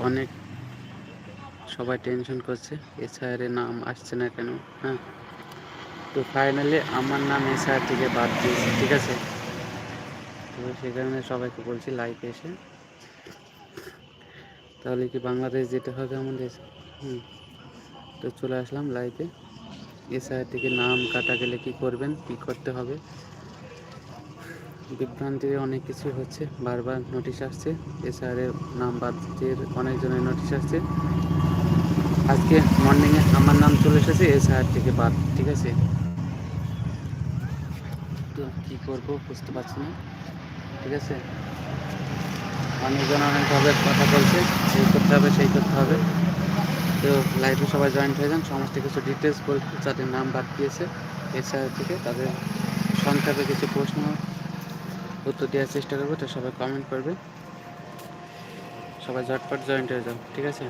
অনেক সবাই টেনশন করছে। এসআইয়ের নাম আসছে না কেন? হ্যাঁ। তো ফাইনালি আমার নাম এসআইআর থেকে বাদ দিয়েছে, ঠিক আছে? তো সেই কারণে সবাইকে বলছি লাইভে এসে। তাহলে কি বাংলাদেশ যেতে হবে আমাদের? হুম। তো চলে আসলাম লাইভে এসআইআর থেকে নাম কাটা গেলে কি করবেন? কি করতে হবে? বিভ্রান্তির অনেক কিছু হচ্ছে। বারবার নোটিশ আসছে। এসআরের নাম বাদের অনেকজনের নোটিশ আসছে। আজকে মর্নিংয়ে আমার নাম চলে এসেছে এসআর থেকে বাদ, ঠিক আছে? তো কী করব বুঝতে পারছি না, ঠিক আছে? অনেকজন অনেকভাবে কথা বলছে এই করতে হবে, সেই করতে হবে। তো লাইভে সবাই জয়েন্ট হয়ে যান। সমস্ত কিছু ডিটেলস বলতে যাদের নাম বাদ দিয়েছে এসআর থেকে। তাদের সংক্ষেপে কিছু প্রশ্ন উত্তর দেওয়ার চেষ্টা করব, তো সবাই কমেন্ট করবে। সবাই ঝটপট জয়েন্ট হয়ে যাও, ঠিক আছে?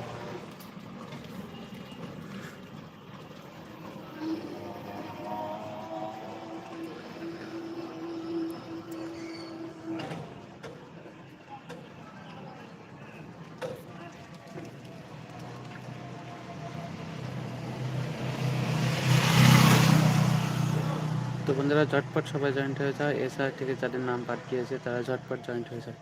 তো বন্ধুরা ঝটপট সবাই জয়েন্ট হয়ে যাও এসআর থেকে যাদের নাম বাদ দিয়েছে তারা ঝটপট জয়েন্ট হয়ে যায়।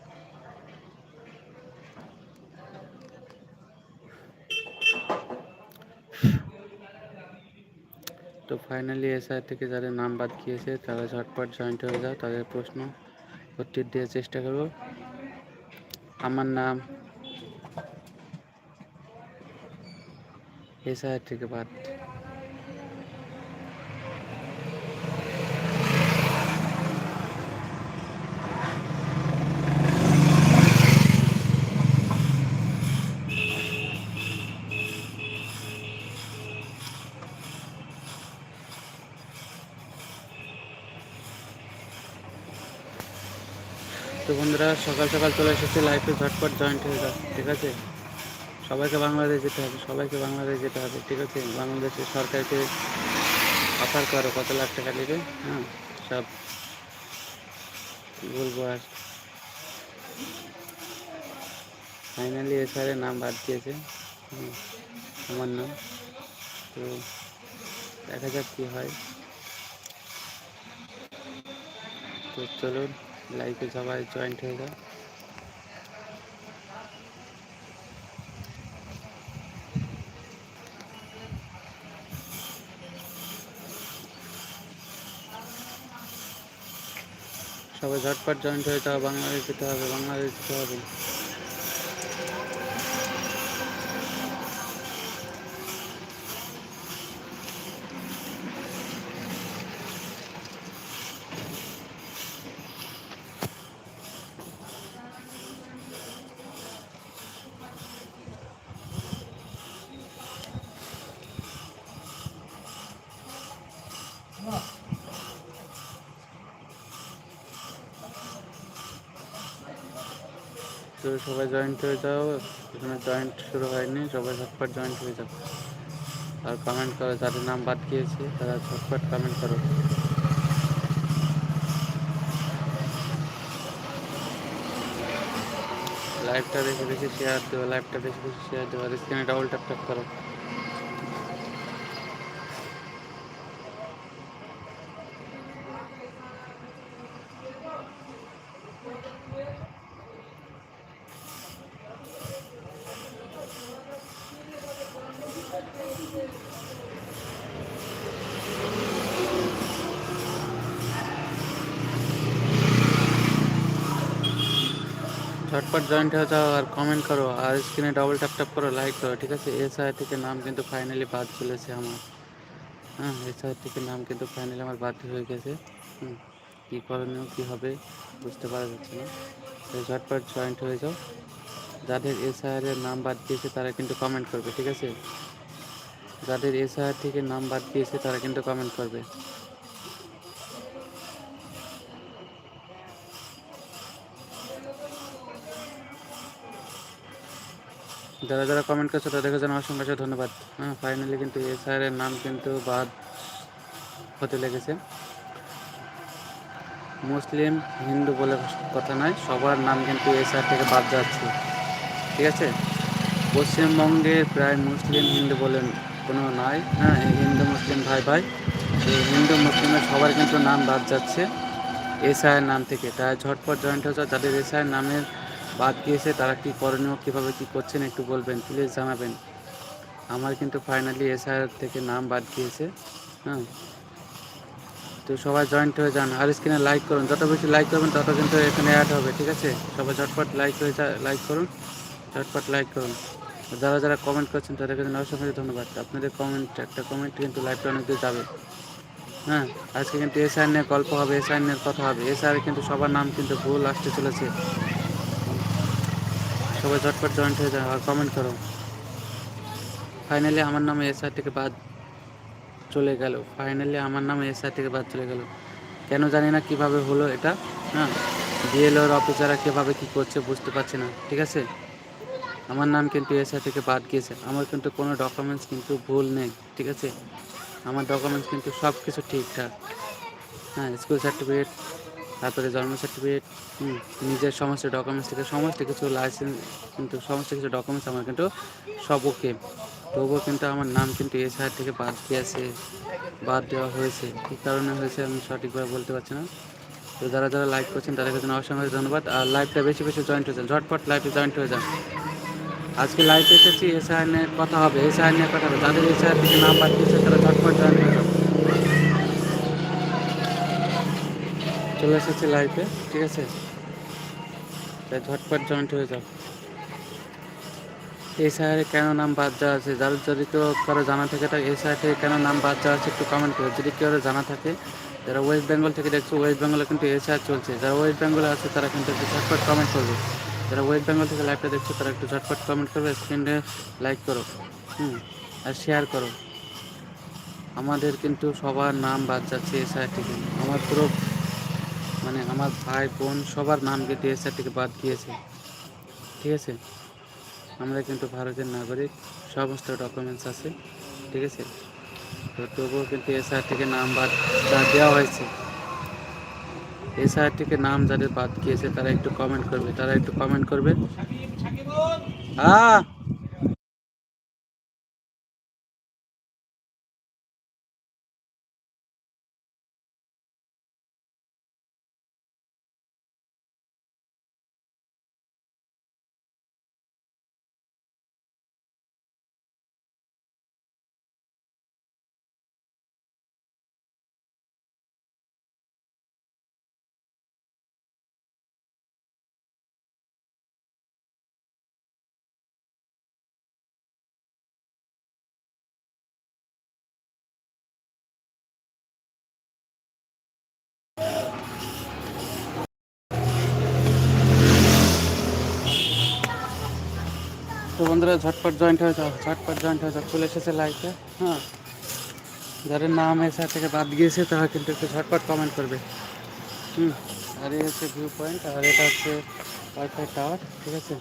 তো ফাইনালি এসআর থেকে যাদের নাম বাদ গিয়েছে, তারা ঝটপট জয়েন্ট হয়ে যাও। তাদের প্রশ্ন উত্তর দেওয়ার চেষ্টা করব। আমার নাম এসআর থেকে বাদ। বন্ধুরা সকাল সকাল চলে এসেছে লাইফে ঝটপট জয়েন্ট হয়ে যাও ঠিক আছে? সবাইকে বাংলাদেশ যেতে হবে, সবাইকে বাংলাদেশ যেতে হবে, ঠিক আছে? বাংলাদেশের সরকারকে অফার করো, কত লাখ টাকা নেবে হ্যাঁ সব বলব আর। ফাইনালি এসআরের নাম বাদ দিয়েছে। আমার নাম তো দেখা যাক কী হয়। তো চলুন। লাইফে সবাই জয়েন্ট হয়ে যাও সবাই ঝটপট জয়েন্ট হয়ে যাও, বাংলাদেশ যেতে হবে, বাংলাদেশ যেতে হবে তো সবাই জয়েন্ট হয়ে যাও, এখানে জয়েন্ট শুরু হয়নি, সবাই ঝটপট জয়েন্ট হয়ে যাও। আর কমেন্ট করো, যাদের নাম বাদ গিয়েছে, তারা ঝটপট কমেন্ট করো। লাইভটা বেশি বেশি শেয়ার দেবো লাইভটা বেশি বেশি শেয়ার দেবো আর স্ক্রিনে ডাবল ট্যাপ ট্যাপ করো। ঝটপট জয়েন্ট হয়ে যাও আর কমেন্ট করো আর স্ক্রিনে ডবল ট্যাপ ট্যাপ করো লাইক করো, ঠিক আছে? এসআই থেকে নাম কিন্তু ফাইনালি বাদ চলেছে আমার। হ্যাঁ এসআই থেকে নাম কিন্তু ফাইনালি আমার বাদ হয়ে গেছে। হুম, কী করণীয়, কী হবে বুঝতে পারা যাচ্ছে না। তাই ঝটপট জয়েন্ট হয়ে যাও। যাদের এর নাম বাদ দিয়েছে তারা কিন্তু কমেন্ট করবে, ঠিক আছে? যাদের এসআইআর থেকে নাম বাদ দিয়েছে তারা কিন্তু কমেন্ট করবে। যারা যারা কমেন্ট করছ তাদেরকে জানাই অসংখ্য অসংখ্য ধন্যবাদ। হ্যাঁ ফাইনালি কিন্তু এসআর এর নাম কিন্তু বাদ হতে লেগেছে। মুসলিম, হিন্দু বলে কথা নয়, সবার নাম কিন্তু এসআর থেকে বাদ যাচ্ছে। ঠিক আছে? পশ্চিমবঙ্গের প্রায় মুসলিম, হিন্দু বলে কোনো নাই। হ্যাঁ হিন্দু, মুসলিম, ভাই ভাই, এই হিন্দু, মুসলিমের সবার কিন্তু নাম বাদ যাচ্ছে। এসআইয়ের নাম থেকে। তাই ঝটপট জয়েন্ট হয়েছে যাদের এসআইয়ের নামের বাদ গিয়েছে, তারা কি করণীয়, কীভাবে কী করছেন একটু বলবেন প্লিজ জানাবেন। আমার কিন্তু ফাইনালি এসআইআর থেকে নাম বাদ গিয়েছে হ্যাঁ। তো সবাই জয়েন্ট হয়ে যান, আর স্ক্রিনে লাইক করুন। যত বেশি লাইক করবেন, তত কিন্তু এখানে অ্যাড হবে, ঠিক আছে? সবাই ঝটপট লাইক হয়ে যা লাইক করুন, ঝটপট লাইক করুন। যারা যারা কমেন্ট করছেন, তাদেরকে অসংখ্য ধন্যবাদ। আপনাদের কমেন্ট একটা কমেন্ট কিন্তু লাইভটা অনেক দূর যাবে। হ্যাঁ আজকে কিন্তু এসআর নিয়ে গল্প হবে এসআর নিয়ে কথা হবে। এসআর কিন্তু সবার নাম কিন্তু ভুল আসতে চলেছে। সবাই ঝটপট জয়েন্ট হয়ে যাও, আর কমেন্ট করো। ফাইনালি আমার নামে এসআর থেকে বাদ চলে গেল। ফাইনালি আমার নামে এসআর থেকে বাদ চলে গেল। কেন জানি না কীভাবে হলো এটা হ্যাঁ ডিএলওর অফিসাররা কীভাবে কী করছে বুঝতে পারছি না, ঠিক আছে? আমার নাম কিন্তু এসআর থেকে বাদ গিয়েছে। আমার কিন্তু কোনো ডকুমেন্টস কিন্তু ভুল নেই, ঠিক আছে? আমার ডকুমেন্টস কিন্তু সব কিছু ঠিকঠাক। হ্যাঁ স্কুল সার্টিফিকেট তারপরে জন্ম সার্টিফিকেট নিজের সমস্ত ডকুমেন্টস থেকে, সমস্ত কিছু লাইসেন্স কিন্তু সমস্ত কিছু ডকুমেন্টস আমার কিন্তু সব ওকে তবুও কিন্তু আমার নাম কিন্তু এসআর থেকে বাদ দিয়েছে বাদ দেওয়া হয়েছে। কী কারণে হয়েছে আমি সঠিকভাবে বলতে পারছি না। তো যারা যারা লাইক করছেন তাদেরকে জন্য অসংখ্য ধন্যবাদ। আর লাইভটা বেশি বেশি জয়েন্ট হয়ে যান, ঝটপট লাইভে জয়েন্ট হয়ে যান। আজকে লাইভে এসেছি এসআর নিয়ে কথা হবে এসআর নিয়ে কথা হবে। যাদের এসআর থেকে নাম বাদ দিয়েছে, তারা ঝটপট জয়েন্ট হয়ে যান চলে এসেছি লাইভে ঠিক আছে? তাই ঝটপট জয়েন্ট হয়ে যাও। এই শহরে কেন নাম বাদ দেওয়া আছে? যার যদি কেউ কারও জানা থাকে তা এই থেকে কেন নাম বাদ দেওয়া আছে একটু কমেন্ট করো। যদি কেউ জানা থাকে, যারা ওয়েস্ট বেঙ্গল থেকে দেখছ ওয়েস্ট বেঙ্গলে কিন্তু এসআর চলছে। যারা ওয়েস্ট বেঙ্গলে আছে, তারা কিন্তু একটু ঝটপট কমেন্ট করবে। যারা ওয়েস্ট বেঙ্গল থেকে লাইভটা দেখছ, তারা একটু ঝটপট কমেন্ট করবে স্ক্রিনে লাইক করো, হুম, আর শেয়ার করো। আমাদের কিন্তু সবার নাম বাদ যাচ্ছে এসআর থেকে। আমার পুরো মানে আমার ভাই, বোন সবার নাম কিন্তু এসআর থেকে বাদ দিয়েছে। ঠিক আছে? আমরা কিন্তু ভারতের নাগরিক, সমস্ত ডকুমেন্টস আছে। ঠিক আছে? তো তবুও কিন্তু এসআর থেকে নাম বাদ দেওয়া হয়েছে। এসআর থেকে নাম যাদের বাদ গিয়েছে তারা একটু কমেন্ট করবে। তারা একটু কমেন্ট করবে। হ্যাঁ তো বন্ধুরা ঝটপট জয়েন্ট হয়ে যাও ঝটপট জয়েন্ট হয়ে যাও চলে এসেছে লাইফে হ্যাঁ যাদের নাম এসা থেকে বাদ গিয়েছে তারা কিন্তু একটু ঝটপট কমেন্ট করবে হুম আর এই হচ্ছে ভিউ পয়েন্ট আর এটা হচ্ছে ওয়াইফাই টাওয়ার ঠিক আছে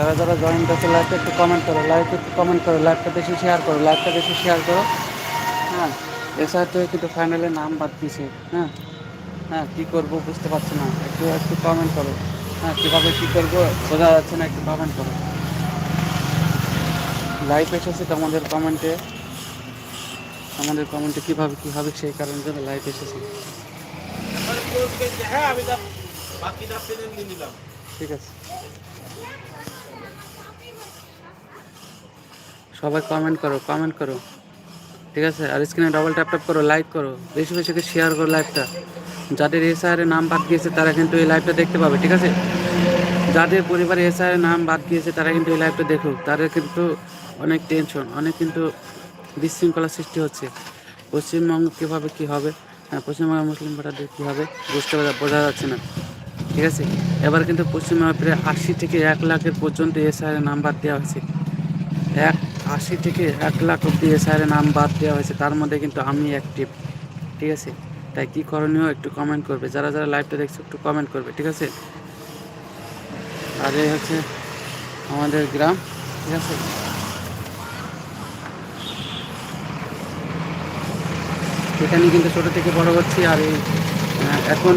যারা যারা জয়েন করছে লাইভটা একটু কমেন্ট করো লাইভটা একটু কমেন্ট করো লাইভটা বেশি শেয়ার করো লাইভটা বেশি শেয়ার করো। হ্যাঁ এছাড়া তো কিন্তু ফাইনালে নাম বাদ দিছে হ্যাঁ। হ্যাঁ কী করব বুঝতে পারছি না একটু একটু কমেন্ট করো। হ্যাঁ কীভাবে কী করব বোঝা যাচ্ছে না একটু কমেন্ট করো। লাইভ এসেছে তোমাদের কমেন্টে আমাদের কমেন্টে কীভাবে কী হবে সেই কারণে জন্য লাইভ এসেছে। ঠিক আছে। সবাই কমেন্ট করো কমেন্ট করো। ঠিক আছে? আর স্ক্রিনে ডবল ট্যাপ ট্যাপ করো লাইক করো। বেশি বেশি করে শেয়ার করো লাইভটা যাদের এসআইয়ের নাম বাদ গিয়েছে, তারা কিন্তু এই লাইভটা দেখতে পাবে, ঠিক আছে? যাদের পরিবারে এসআইয়ের নাম বাদ গিয়েছে, তারা কিন্তু এই লাইভটা দেখুক। তাদের কিন্তু অনেক টেনশন অনেক কিন্তু বিশৃঙ্খলা সৃষ্টি হচ্ছে। পশ্চিমবঙ্গ কীভাবে কী হবে? হ্যাঁ পশ্চিমবঙ্গের মুসলিম ভোটারদের কী হবে? বুঝতে বোঝা যাচ্ছে না। ঠিক আছে? এবার কিন্তু পশ্চিমবঙ্গে প্রায় আশি থেকে এক লাখের পর্যন্ত এসআইয়ের নাম বাদ দেওয়া হয়েছে। এক আশি থেকে এক লাখ অব্দি এসআইয়ের নাম বাদ দেওয়া হয়েছে, তার মধ্যে কিন্তু আমি অ্যাক্টিভ ঠিক আছে? তাই কী করণীয় একটু কমেন্ট করবে, যারা যারা লাইভটা দেখছে একটু কমেন্ট করবে, ঠিক আছে? আর এই হচ্ছে আমাদের গ্রাম, ঠিক আছে? এখানে কিন্তু ছোটো থেকে বড় হচ্ছি আর এই এখন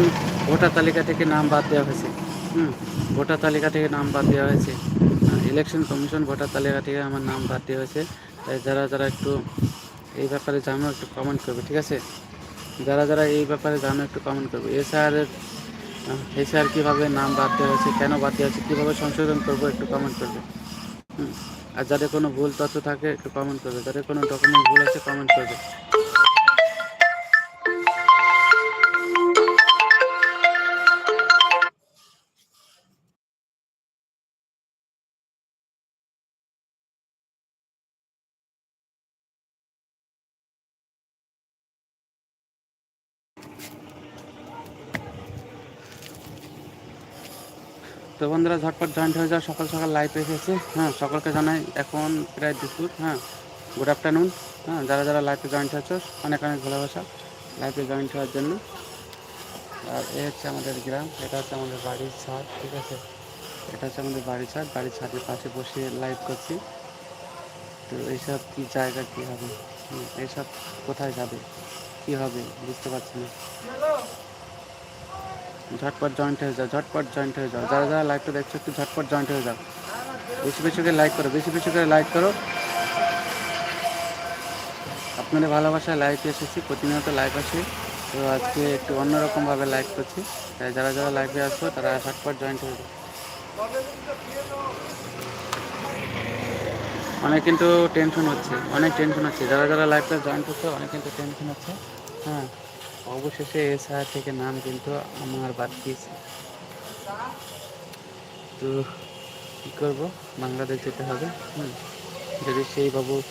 ভোটার তালিকা থেকে নাম বাদ দেওয়া হয়েছে। হুম, ভোটার তালিকা থেকে নাম বাদ দেওয়া হয়েছে। ইলেকশন কমিশন ভোটার তালিকা থেকে আমার নাম বাদ দেওয়া হয়েছে। তাই যারা যারা একটু এই ব্যাপারে জানো, একটু কমেন্ট করবে, ঠিক আছে? যারা যারা এই ব্যাপারে জানো, একটু কমেন্ট করবে। এসআরের এসআর কীভাবে নাম বাদ দেওয়া হয়েছে, কেন বাদ দেওয়া হয়েছে, কীভাবে সংশোধন করব, একটু কমেন্ট করবে। আর যাদের কোনো ভুল তথ্য থাকে, একটু কমেন্ট করবে। যাদের কোনো ডকুমেন্ট ভুল আছে কমেন্ট করবে। তো বন্ধুরা, ঝটপট জয়েন্ট হয়ে যাও। সকাল সকাল লাইভ এসেছে। হ্যাঁ সকলকে জানাই এখন প্রায় দুপুর। হ্যাঁ গুড আফটারনুন হ্যাঁ যারা যারা লাইভে জয়েন্ট হয়েছো, অনেক অনেক ভালোবাসা লাইভে জয়েন্ট হওয়ার জন্য। আর এ হচ্ছে আমাদের গ্রাম, এটা হচ্ছে আমাদের বাড়ির ছাদ, ঠিক আছে? এটা হচ্ছে আমাদের বাড়ির ছাদ। বাড়ির ছাদের পাশে বসে লাইভ করছি। তো এইসব কী জায়গা, কী হবে? এইসব কোথায় যাবে? কী হবে? বুঝতে পারছি না। ঝটপট জয়েন্ট হয়ে যাও, ঝটপট জয়েন্ট হয়ে যাও। যারা যারা লাইভটা দেখছ, একটু ঝটপট জয়েন্ট হয়ে যাও। বেশি বেশি করে লাইক করো, বেশি বেশি করে লাইক করো। আপনাদের ভালোবাসায় লাইভ এসেছি, প্রতিনিয়ত লাইভ আসি। তো আজকে একটু অন্যরকমভাবে লাইক করছি। তাই যারা যারা লাইভে আসব তারা ঝটপট জয়েন্ট হয়ে যাও। অনেক কিন্তু টেনশন হচ্ছে, অনেক টেনশন হচ্ছে। যারা যারা লাইভটা জয়েন্ট হচ্ছে, অনেক কিন্তু টেনশন হচ্ছে। হ্যাঁ। অবশেষে এসআর থেকে নাম কিন্তু আমার বাদ দিয়েছে। তো কী করব? বাংলাদেশ যেতে হবে, হুম। যদি সেই বাবু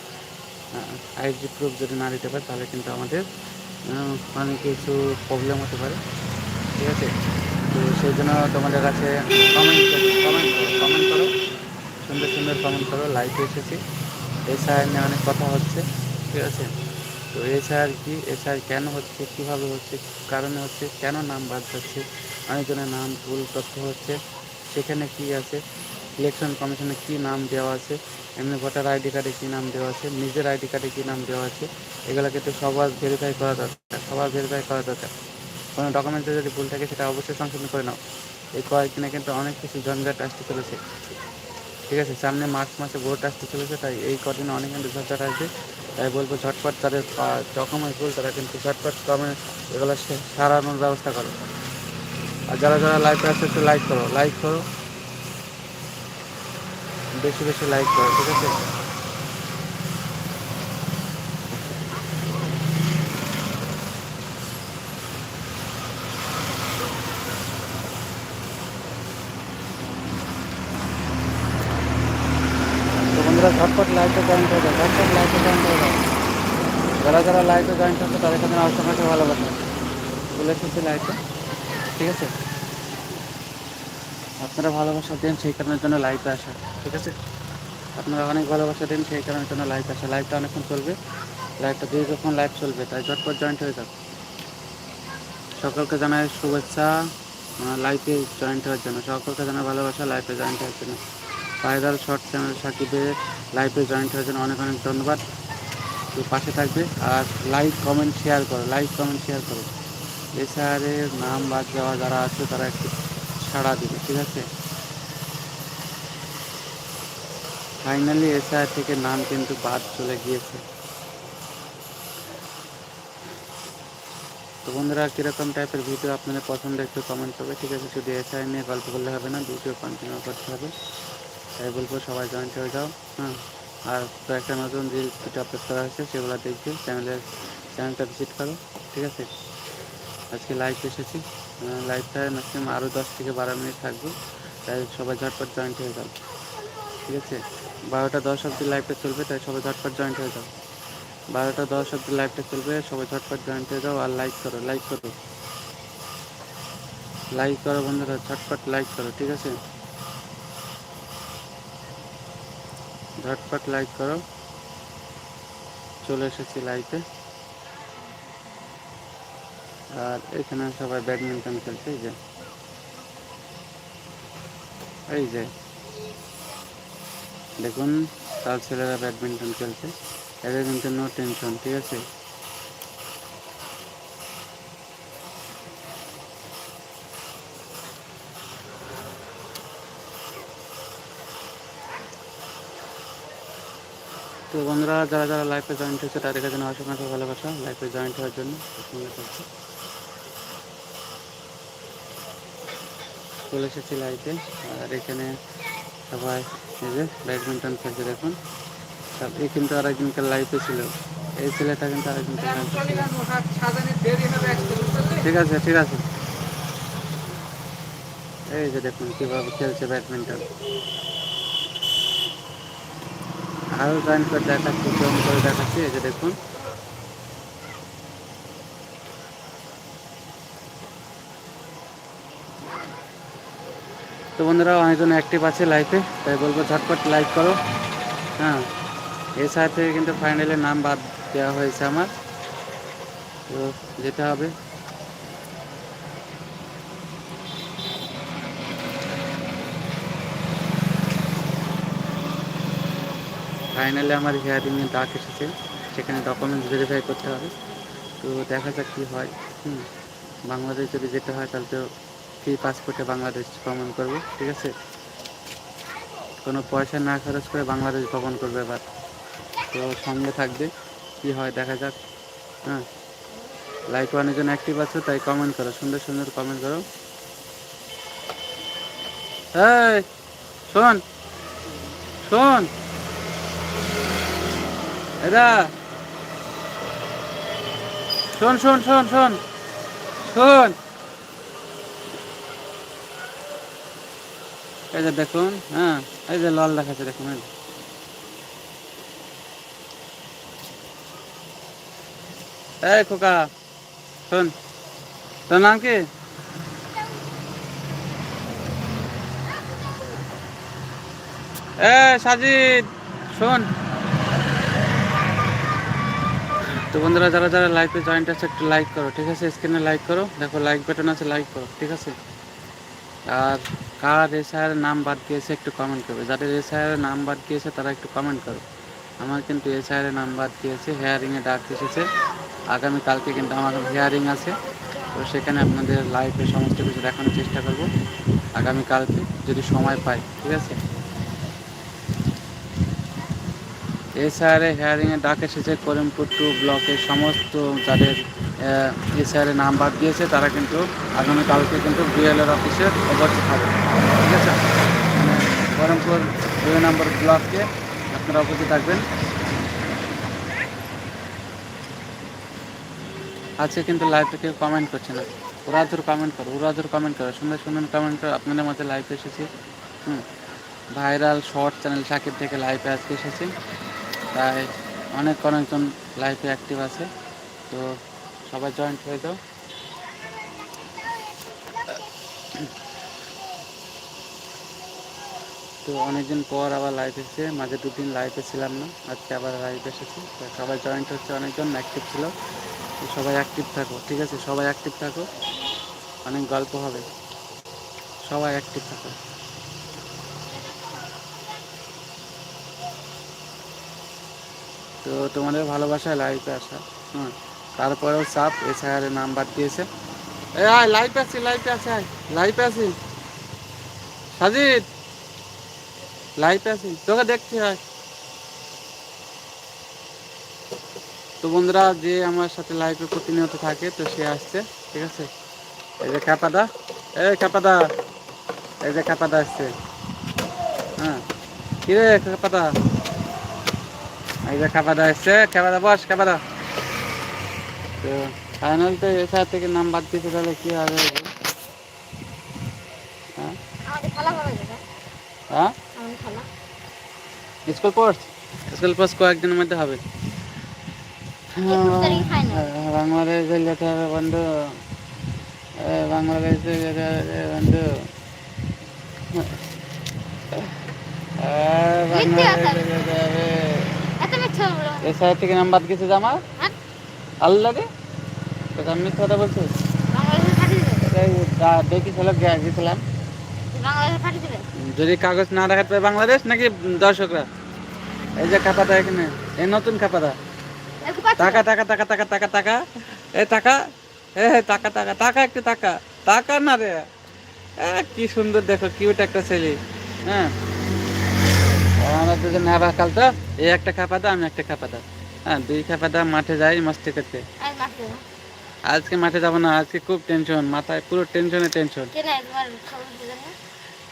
আইডি প্রুফ যদি না দিতে পারে, তাহলে কিন্তু আমাদের অনেক কিছু প্রবলেম হতে পারে। ঠিক আছে? তো সেই জন্য তোমাদের কাছে কমেন্ট কমেন্ট করো কমেন্ট করো। সুন্দর সুন্দর কমেন্ট করো লাইভ এসেছি। এসআর নিয়ে অনেক কথা হচ্ছে। ঠিক আছে? তো এসআর কি এসআর কেন হচ্ছে, কীভাবে হচ্ছে কারণে হচ্ছে, কেন নাম বাদ যাচ্ছে অনেকজনের নাম ভুল তথ্য হচ্ছে, সেখানে কি আছে ইলেকশন কমিশনে কি নাম দেওয়া আছে, এমনি ভোটার আইডি কার্ডে কী নাম দেওয়া আছে, নিজের আইডি কার্ডে কী নাম দেওয়া আছে এগুলো কিন্তু সবার ভেরিফাই করা দরকার, সবার ভেরিফাই করা দরকার। কোনো ডকুমেন্টে যদি ভুল থাকে, সেটা অবশ্যই সংশোধন করে নাও। এই কয়েকদিনে কিন্তু অনেক কিছু ঝঞ্ঝাট আসতে চলেছে। ঠিক আছে, সামনে মার্চ মাসে ভোট আসতে চলেছে, তাই এই কদিন অনেক কিন্তু ঝটঝট আসবে। তাই বলব ঝটপট তাদের যখন ভুল তারা কিন্তু ঝটপট কমে এগুলো সারানোর ব্যবস্থা করো। আর যারা যারা লাইক আছে একটু লাইক করো লাইক করো। বেশি বেশি লাইক করো, ঠিক আছে? বন্ধুরা ঝটপট লাইভে জয়েন্ট হয়ে ঝটপট লাইভে জয়েন্ট হয়ে যারা যারা লাইভে জয়েন্ট করছে তাদের সাথে অসংখ্য ভালোবাসা। চলে এসেছি লাইভে ঠিক আছে? আপনারা ভালোবাসা দেন, সেই কারণের জন্য লাইভে আসা। ঠিক আছে? আপনারা অনেক ভালোবাসা দেন, সেই কারণের জন্য লাইভ আসা। লাইভটা অনেকক্ষণ চলবে। লাইভটা দীর্ঘক্ষণ লাইভ চলবে। তাই ঝটপট জয়েন্ট হয়ে যাও সকলকে জানাই শুভেচ্ছা। লাইভে জয়েন্ট হওয়ার জন্য। সকলকে জানাই ভালোবাসা লাইভে জয়েন্ট হওয়ার জন্য। ফায়দার শর্ট চ্যানেল সাকিবের লাইভে জয়েন্ট হওয়ার জন্য অনেক অনেক ধন্যবাদ। তো পাশে থাকবে আর লাইক কমেন্ট শেয়ার করো লাইক কমেন্ট শেয়ার করো। এসআরের নাম বাদ যাওয়া যারা আছে, তারা একটু সাড়া দিবে, ঠিক আছে? ফাইনালি এসআর থেকে নাম কিন্তু বাদ চলে গিয়েছে। তো বন্ধুরা, কীরকম টাইপের ভিডিও আপনাদের পছন্দ, একটু কমেন্ট করবে, ঠিক আছে? শুধু এসআই নিয়ে গল্প করলে হবে না ভিডিও কন্টিনিউ করতে হবে। তাই বলব সবাই জয়েন্ট হয়ে যাও হ্যাঁ। আর কয়েকটা নতুন যে ভিডিও আপলোড করা হয়েছে, সেগুলো দেখবে চ্যানেলের চ্যানেলটা ভিজিট করো, ঠিক আছে? আজকে লাইভ এসেছি। লাইভটা ম্যাক্সিমাম আরও দশ থেকে বারো মিনিট থাকবে, তাই সবাই ঝটপট জয়েন্ট হয়ে যাও, ঠিক আছে? বারোটা দশ অব্দি লাইভটা চলবে, তাই সবাই ঝটপট জয়েন্ট হয়ে যাও। বারোটা দশ অব্দি লাইভটা চলবে, সবাই ঝটপট জয়েন্ট হয়ে যাও, আর লাইক করো লাইক করো। লাইক করো বন্ধুরা, ঝটপট লাইক করো, ঠিক আছে? ঝটপট লাইক করো। চলে এসেছি লাইভে আর এখানে সবাই ব্যাডমিন্টন খেলছে, এই যে। এই যে। দেখুন, তার ছেলেরা ব্যাডমিন্টন খেলছে। এদের কিন্তু নো টেনশন ঠিক আছে? তো বন্ধুরা, যারা যারা লাইফে জয়েন্ট হয়েছে তাদের জন্য অসংখ্য ভালোবাসা লাইফে জয়েন্ট হওয়ার জন্য চলে এসেছি লাইফে আর এখানে সবাই এই যে ব্যাডমিন্টন খেলছে, দেখুন। সব এ কিন্তু আরেকদিনকে লাইফে ছিল। এই ছেলেটা কিন্তু ছিল। ঠিক আছে ঠিক আছে। এই যে দেখুন, কীভাবে খেলছে ব্যাডমিন্টন আরও জয়েন করে দেখাচ্ছি জয়েন করে দেখাচ্ছি, এই যে দেখুন। তো বন্ধুরা, অনেকজন অ্যাক্টিভ আছে লাইফে তাই বলব ঝটপট লাইক করো। হ্যাঁ এর সাথে কিন্তু ফাইনালি নাম বাদ দেওয়া হয়েছে আমার। তো যেতে হবে ফাইনালি আমার হিয়ারিংয়ে ডাক এসেছে, সেখানে ডকুমেন্টস ভেরিফাই করতে হবে। তো দেখা যাক কী হয়। হুম, বাংলাদেশ যদি যেতে হয় তাহলে তো ফ্রি পাসপোর্টে বাংলাদেশ ভ্রমণ করব, ঠিক আছে? কোনো পয়সা না খরচ করে বাংলাদেশ ভ্রমণ করবে এবার। তো সঙ্গে থাকবে, কি হয় দেখা যাক। হ্যাঁ লাইক অনেকজন অ্যাক্টিভ আছো, তাই কমেন্ট করো, সুন্দর সুন্দর কমেন্ট করো। হ্যাঁ শোন শোন। এরা শোন শোন শোন শোন শোন। এই যে দেখুন হ্যাঁ এই যে লাল দেখাচ্ছে, দেখুন। এই খোকা, শোন, তোর নাম কি? এ সাজিদ, শোন। তো বন্ধুরা, যারা যারা লাইভে জয়েন্ট আছে, একটু লাইক করো, ঠিক আছে? স্ক্রিনে লাইক করো। দেখো লাইক বাটন আছে লাইক করো, ঠিক আছে? আর কার এসআইয়ের নাম বাদ দিয়েছে একটু কমেন্ট করবে। যাদের এসআইয়ের নাম বাদ দিয়েছে তারা একটু কমেন্ট করো। আমার কিন্তু এসআইয়ের নাম বাদ দিয়েছে হেয়ারিংয়ে ডাক এসেছে। আগামীকালকে কিন্তু আমার হেয়ারিং আছে। তো সেখানে আপনাদের লাইভে সমস্ত কিছু দেখানোর চেষ্টা করব। আগামীকালকে যদি সময় পাই, ঠিক আছে? এসআরে হেয়ারিংয়ে ডাক এসেছে করিমপুর টু ব্লকের সমস্ত যাদের এসআরে নাম বাদ দিয়েছে, তারা কিন্তু আগামীকালকে কিন্তু বিএলএর অফিসে উপস্থিত হবে। ঠিক আছে? মানে করিমপুর দুই নম্বর ব্লককে আপনারা উপস্থিত থাকবেন আজকে কিন্তু লাইভে কেউ কমেন্ট করছে না। উড়াধুর কমেন্ট করো উড়াধুর কমেন্ট করো। সুন্দর সুন্দর কমেন্ট করো। আপনাদের মধ্যে লাইভ এসেছি। হুম। ভাইরাল শর্ট চ্যানেল সাকিব থেকে লাইভে আজকে এসেছি। তাই অনেক অনেকজন লাইফে অ্যাক্টিভ আছে। তো সবাই জয়েন্ট হয়ে যাও তো অনেকদিন পর আবার লাইভ এসেছে। মাঝে দুদিন লাইভে ছিলাম না, আজকে আবার লাইভ এসেছি। তো সবাই জয়েন্ট হচ্ছে, অনেকজন অ্যাক্টিভ ছিল। তো সবাই অ্যাক্টিভ থাকো, ঠিক আছে? সবাই অ্যাক্টিভ থাকো। অনেক গল্প হবে। সবাই অ্যাক্টিভ থাকো। তো তোমাদের ভালোবাসায় লাইভে আসা। হ্যাঁ তারপরেও চাপ এসআইআর নাম বাদ দিয়েছে। এ আয় লাইভে আছি লাইভে আছি, আয় লাইভে আছি। সাজিদ লাইভে আছি, তোকে দেখছি, আয়। তো বন্ধুরা, যে আমার সাথে লাইভে প্রতিনিয়ত থাকে, তো সে আসছে, ঠিক আছে? এই যে খ্যাপাদা এই খ্যাপাদা এই যে খ্যাপাদা আসছে। হ্যাঁ কিরে খ্যাপাদা এই যে খাবাদা এসছে খাবাদা বস খাবাদা তো ফাইনাল তো এসআর থেকে নাম বাদ দিতে তাহলে কি হবে? হ্যাঁ? হ্যাঁ? স্কুল কোর্স স্কুল কোর্স কয়েকদিনের মধ্যে হবে। final। হ্যাঁ, বাংলাদেশ যেতে হবে বন্ধু। বাংলাদেশ যেতে হবে বন্ধু। বাংলাদেশে যেতে হবে। বলো। এসআই থেকে নাম বাদ গেছে হ্যাঁ। আল্লাহ রে। তোকে আমি কথা বলছিস দেখি ছিল বাংলাদেশে যদি কাগজ না দেখাতে পারে বাংলাদেশ নাকি দর্শকরা? এই যে খাপাটা এখানে এই নতুন খাপাটা একটু টাকা টাকা টাকা টাকা টাকা টাকা। এ টাকা? এ টাকা টাকা টাকা একটু টাকা। টাকা না রে। এ, কি সুন্দর দেখো কিউট একটা ছেলে। হ্যাঁ। আমরা দুজন নেবা কাল তো এই একটা খাপাদা আমি একটা খাপাদা হ্যাঁ দুই খাপাদা মাঠে যাই মাস্তি করতে আজকে মাঠে যাব না আজকে খুব টেনশন মাথায় পুরো টেনশনে টেনশন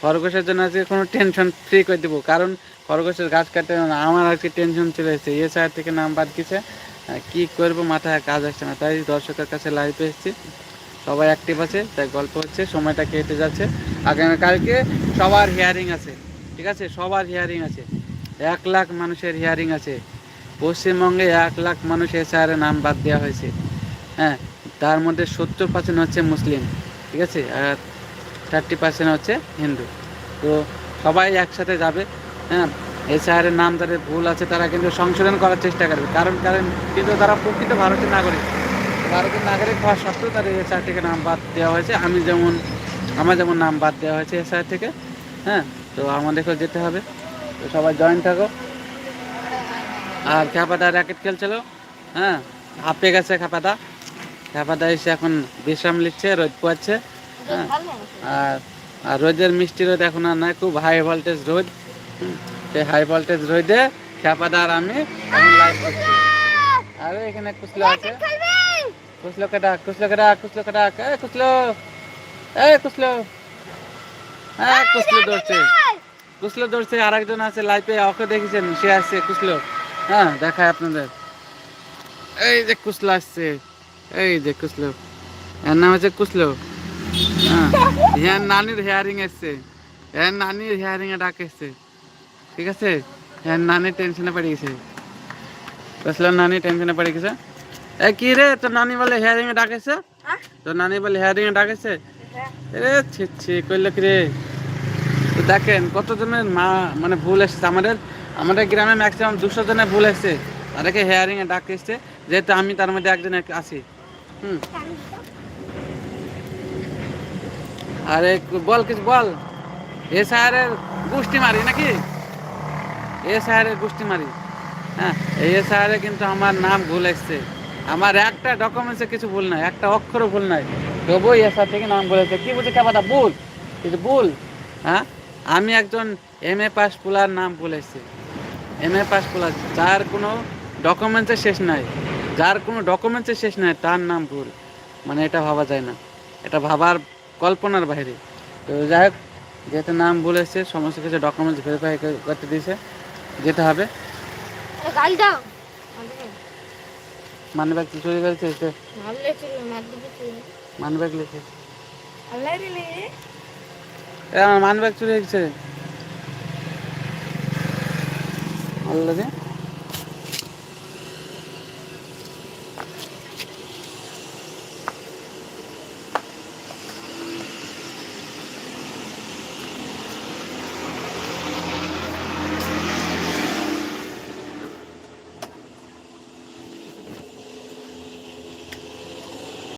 খরগোশের জন্য আজকে কোনো টেনশন ফ্রি করে দেবো কারণ খরগোশের গাছ কাটতে না। আমার আজকে টেনশন চলে এসেছে। এ সাইড থেকে নাম বাদ গেছে। কি করব মাথায় কাজ আসছে না। তাই দর্শকের কাছে লাইভে এসেছি। সবাই অ্যাক্টিভ আছে তাই গল্প হচ্ছে সময়টা কেটে যাচ্ছে। আগামীকালকে সবার হিয়ারিং আছে। ঠিক আছে? সবার হিয়ারিং আছে। এক লাখ মানুষের হিয়ারিং আছে। পশ্চিমবঙ্গে এক লাখ মানুষ এসআরের নাম বাদ দেওয়া হয়েছে। হ্যাঁ তার মধ্যে সত্তর পার্সেন্ট হচ্ছে মুসলিম, ঠিক আছে? আর থার্টি পার্সেন্ট হচ্ছে হিন্দু। তো সবাই একসাথে যাবে। হ্যাঁ এই শহরের নাম তাদের ভুল আছে, তারা কিন্তু সংশোধন করার চেষ্টা করবে। কারণ কারণ কিন্তু তারা প্রকৃত ভারতের নাগরিক। ভারতের নাগরিক হওয়া সত্ত্বেও তাদের এ থেকে নাম বাদ দেওয়া হয়েছে। আমি যেমন, আমার যেমন নাম বাদ দেওয়া হয়েছে এ থেকে। হ্যাঁ তো আমাদেরকেও যেতে হবে। তো সবাই জয়েন থাকো। আর খ্যাপাদা র্যাকেট খেলছিল। হ্যাঁ হাঁপে গেছে খ্যাপাদা খ্যাপাদা এসে এখন বিশ্রাম নিচ্ছে, রোদ পোয়াচ্ছে। হ্যাঁ আর আর রোদের মিষ্টি রোদ এখন আর নাই, খুব হাই ভোল্টেজ রোদ। সেই হাই ভোল্টেজ রোদে খ্যাপাদা আর আমি আরে, এখানে কুচলো আছে। কুচলো কাটা কুচলো কাটা কুচলো কাটা এ কুচলো এ কুচলো। হ্যাঁ কুচলো দৌড়ছে কুচলো দৌড়ছে আর একজন আছে লাইভে ওকে দেখেছেন? সে আসছে কুচলো হ্যাঁ দেখায় আপনাদের। এই যে কুচলো আসছে এই যে কুচলো এর নাম হচ্ছে কুচলো হ্যাঁ হ্যাঁ নানির হেয়ারিং এসছে। হ্যাঁ নানির হেয়ারিং এ ডাক এসছে। ঠিক আছে? হ্যাঁ নানি টেনশনে পড়ে গেছে। কুচলো নানি টেনশনে পড়ে গেছে। এ কি রে তোর নানি বলে হেয়ারিং এ ডাকেছে হ্যাঁ? তোর নানি বলে হেয়ারিং এ ডাকেছে রে ছি ছি কইলো কি রে? তো দেখেন কতজনের মা মানে ভুল এসেছে। আমাদের আমাদের গ্রামে ম্যাক্সিমাম দুশো জনের ভুল এসেছে। তাদেরকে হেয়ারিং এ ডাক এসছে, যেহেতু আমি তার মধ্যে একজন আছি। হুম। আরে, বল কিছু বল। এ স্যারের গোষ্ঠী মারি নাকি? এ স্যারের গোষ্ঠী মারি। হ্যাঁ এই স্যারে কিন্তু আমার নাম ভুল এসছে। আমার একটা ডকুমেন্টসে কিছু ভুল নাই, একটা অক্ষরও ভুল নাই। তবুও এ স্যার থেকে নাম বলেছে। কি বলছে কেবাটা ভুল। কিছু ভুল? হ্যাঁ? আমি একজন এম এ পাস পুলার নাম বলেছি। এম এ পাস পুলার যার কোনো ডকুমেন্টসের শেষ নাই। যার কোনো ডকুমেন্টসের শেষ নাই তার নাম ভুল। মানে এটা ভাবা যায় না। এটা ভাবার কল্পনার বাইরে। তো যাই হোক যেহেতু নাম ভুল এসছে সমস্ত কিছু ডকুমেন্টস ভেরিফাই করতে দিয়েছে। যেতে হবে? মানি ব্যাগ চুরি করেছে মানি ব্যাগ লিখে। আমার মানব্যাগ চুরি হয়েছে। আল্লাহ